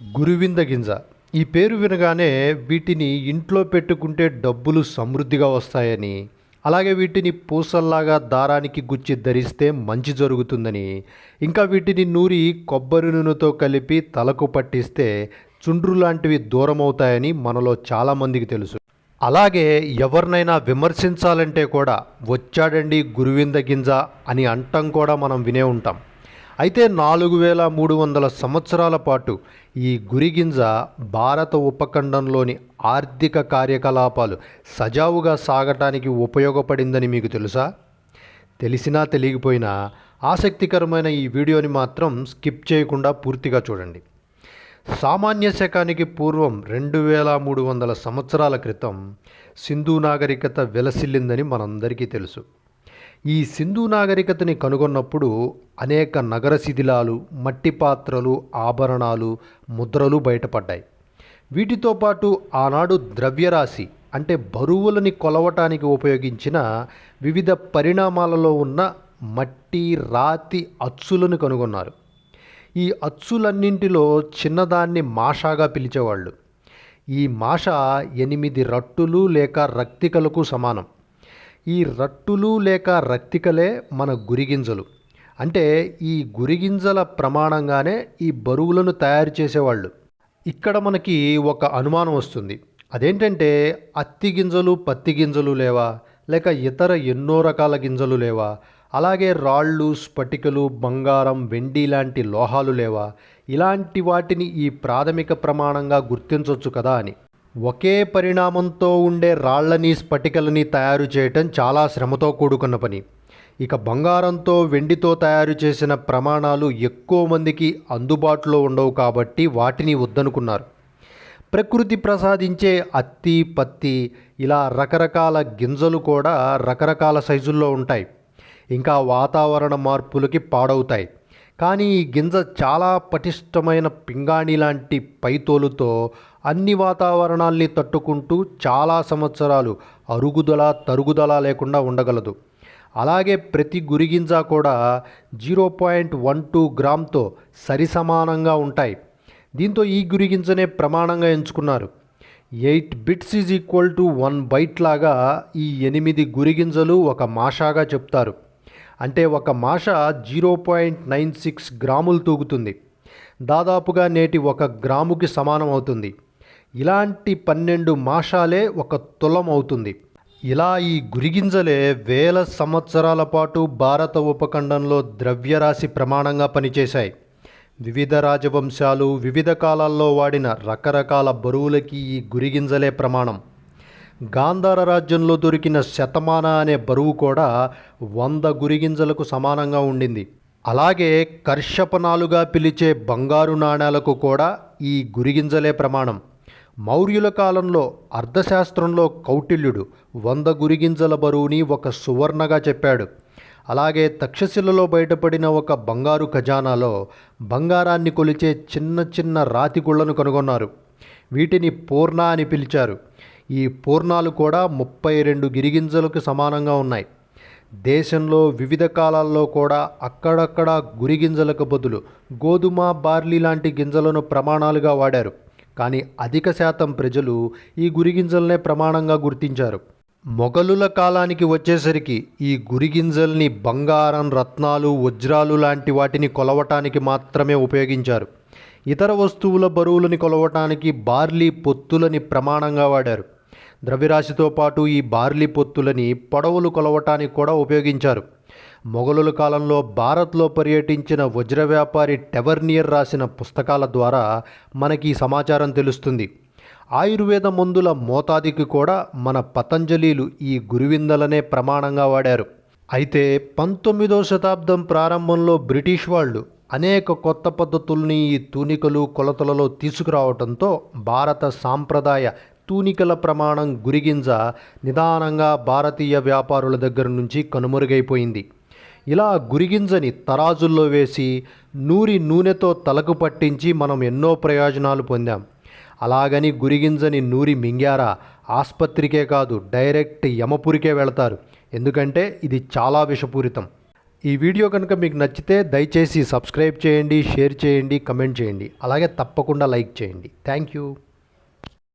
గురువింద గింజ. ఈ పేరు వినగానే వీటిని ఇంట్లో పెట్టుకుంటే డబ్బులు సమృద్ధిగా వస్తాయని అలాగే వీటిని పూసల్లాగా దారానికి గుచ్చి ధరిస్తే మంచి జరుగుతుందని. ఇంకా వీటిని నూరి కొబ్బరి నూనెతో కలిపి తలకు పట్టిస్తే చుండ్రు లాంటివి దూరం అవుతాయని మనలో చాలామందికి తెలుసు. అలాగే ఎవరినైనా విమర్శించాలంటే కూడా వచ్చాడండి గురువింద గింజ అని అంటం కూడా మనం వినే ఉంటాం. అయితే నాలుగు వేల మూడు వందల సంవత్సరాల పాటు ఈ గురిగింజ భారత ఉపఖండంలోని ఆర్థిక కార్యకలాపాలు సజావుగా సాగటానికి ఉపయోగపడిందని మీకు తెలుసా? తెలిసినా తెలియకపోయినా ఆసక్తికరమైన ఈ వీడియోని మాత్రం స్కిప్ చేయకుండా పూర్తిగా చూడండి. సామాన్య శకానికి పూర్వం రెండు వేల మూడు వందల సంవత్సరాల క్రితం సింధు నాగరికత వెలసిల్లిందని మనందరికీ తెలుసు. ఈ సింధు నాగరికతని కనుగొన్నప్పుడు అనేక నగర శిథిలాలు మట్టి పాత్రలు ఆభరణాలు ముద్రలు బయటపడ్డాయి. వీటితో పాటు ఆనాడు ద్రవ్యరాశి అంటే బరువులని కొలవటానికి ఉపయోగించిన వివిధ పరిణామాలలో ఉన్న మట్టి రాతి అచ్చులను కనుగొన్నారు. ఈ అచ్చులన్నింటిలో చిన్నదాన్ని మాషాగా పిలిచేవాళ్ళు. ఈ మాష ఎనిమిది రట్టులు లేక రక్తికలకు సమానం. ఈ రట్టులు లేక రక్తికలే మన గురిగింజలు. అంటే ఈ గురిగింజల ప్రమాణంగానే ఈ బరువులను తయారు చేసేవాళ్ళు. ఇక్కడ మనకి ఒక అనుమానం వస్తుంది. అదేంటంటే అత్తి గింజలు పత్తి గింజలు లేవా? లేక ఇతర ఎన్నో రకాల గింజలు లేవా? అలాగే రాళ్ళు స్ఫటికలు బంగారం వెండి లాంటి లోహాలు లేవా? ఇలాంటి వాటిని ఈ ప్రాథమిక ప్రమాణంగా గుర్తించవచ్చు కదా అని. ఒకే పరిణామంతో ఉండే రాళ్ళని స్ఫటికలని తయారు చేయటం చాలా శ్రమతో కూడుకున్న పని. ఇక బంగారంతో వెండితో తయారు చేసిన ప్రమాణాలు ఎక్కువ మందికి అందుబాటులో ఉండవు కాబట్టి వాటిని వద్దనుకున్నారు. ప్రకృతి ప్రసాదించే అత్తి పత్తి ఇలా రకరకాల గింజలు కూడా రకరకాల సైజుల్లో ఉంటాయి. ఇంకా వాతావరణ మార్పులకి పాడవుతాయి. కానీ ఈ గింజ చాలా పటిష్టమైన పింగాణి లాంటి పైతోలుతో అన్ని వాతావరణాల్ని తట్టుకుంటూ చాలా సంవత్సరాలు అరుగుదల తరుగుదల లేకుండా ఉండగలదు. అలాగే ప్రతి గురిగింజ కూడా జీరో పాయింట్ వన్ టూ గ్రామ్తో సరిసమానంగా ఉంటాయి. దీంతో ఈ గురిగింజనే ప్రమాణంగా ఎంచుకున్నారు. Eight bits is equal to one byte లాగా ఈ ఎనిమిది గురిగింజలు ఒక మాషాగా చెప్తారు. అంటే ఒక మాష జీరో పాయింట్ నైన్ సిక్స్ గ్రాములు తూగుతుంది. దాదాపుగా నేటి ఒక గ్రాముకి సమానం అవుతుంది. ఇలాంటి పన్నెండు మాషాలే ఒక తులం అవుతుంది. ఇలా ఈ గురిగింజలే వేల సంవత్సరాల పాటు భారత ఉపఖండంలో ద్రవ్యరాశి ప్రమాణంగా పనిచేశాయి. వివిధ రాజవంశాలు వివిధ కాలాల్లో వాడిన రకరకాల బరువులకి ఈ గురిగింజలే ప్రమాణం. గాంధార రాజ్యంలో దొరికిన శతమాన అనే బరువు కూడా వంద గురిగింజలకు సమానంగా ఉండింది. అలాగే కర్షపనాలుగా పిలిచే బంగారు నాణేలకు కూడా ఈ గురిగింజలే ప్రమాణం. మౌర్యుల కాలంలో అర్థశాస్త్రంలో కౌటిల్యుడు వంద గురిగింజల బరువుని ఒక సువర్ణగా చెప్పాడు. అలాగే తక్షశిలలో బయటపడిన ఒక బంగారు ఖజానాలో బంగారాన్ని కొలిచే చిన్న చిన్న రాతి గుళ్ళను కనుగొన్నారు. వీటిని పూర్ణ అని పిలిచారు. ఈ పూర్ణాలు కూడా ముప్పై రెండు గిరిగింజలకు సమానంగా ఉన్నాయి. దేశంలో వివిధ కాలాల్లో కూడా అక్కడక్కడ గురిగింజలకు బదులు గోధుమ బార్లీ లాంటి గింజలను ప్రమాణాలుగా వాడారు. కానీ అధిక శాతం ప్రజలు ఈ గురిగింజలనే ప్రమాణంగా గుర్తించారు. మొఘలుల కాలానికి వచ్చేసరికి ఈ గురిగింజల్ని బంగారం రత్నాలు వజ్రాలు లాంటి వాటిని కొలవటానికి మాత్రమే ఉపయోగించారు. ఇతర వస్తువుల బరువులని కొలవటానికి బార్లీ పొత్తులని ప్రమాణంగా వాడారు. ద్రవ్యరాశితో పాటు ఈ బార్లీ పొత్తులని పొడవులు కొలవటానికి కూడా ఉపయోగించారు. మొఘలుల కాలంలో భారత్లో పర్యటించిన వజ్ర వ్యాపారి టెవర్నియర్ రాసిన పుస్తకాల ద్వారా మనకి ఈ సమాచారం తెలుస్తుంది. ఆయుర్వేద మందుల మోతాదికి కూడా మన పతంజలీలు ఈ గురువిందలనే ప్రమాణంగా వాడారు. అయితే పంతొమ్మిదో శతాబ్దం ప్రారంభంలో బ్రిటిష్ వాళ్ళు అనేక కొత్త పద్ధతుల్ని ఈ తూనికలు కొలతలలో తీసుకురావడంతో భారత సాంప్రదాయ తూనికల ప్రమాణం గురిగింజ నిదానంగా భారతీయ వ్యాపారుల దగ్గర నుంచి కనుమరుగైపోయింది. ఇలా గురిగింజని తరాజుల్లో వేసి నూరి నూనెతో తలకు పట్టించి మనం ఎన్నో ప్రయోజనాలు పొందాం. అలాగని గురిగింజని నూరి మింగారా? ఆసుపత్రికే కాదు డైరెక్ట్ యమపురికే వెళతారు. ఎందుకంటే ఇది చాలా విషపూరితం. ఈ వీడియో కనుక మీకు నచ్చితే దయచేసి సబ్స్క్రైబ్ చేయండి షేర్ చేయండి కమెంట్ చేయండి. అలాగే తప్పకుండా లైక్ చేయండి. Thank you.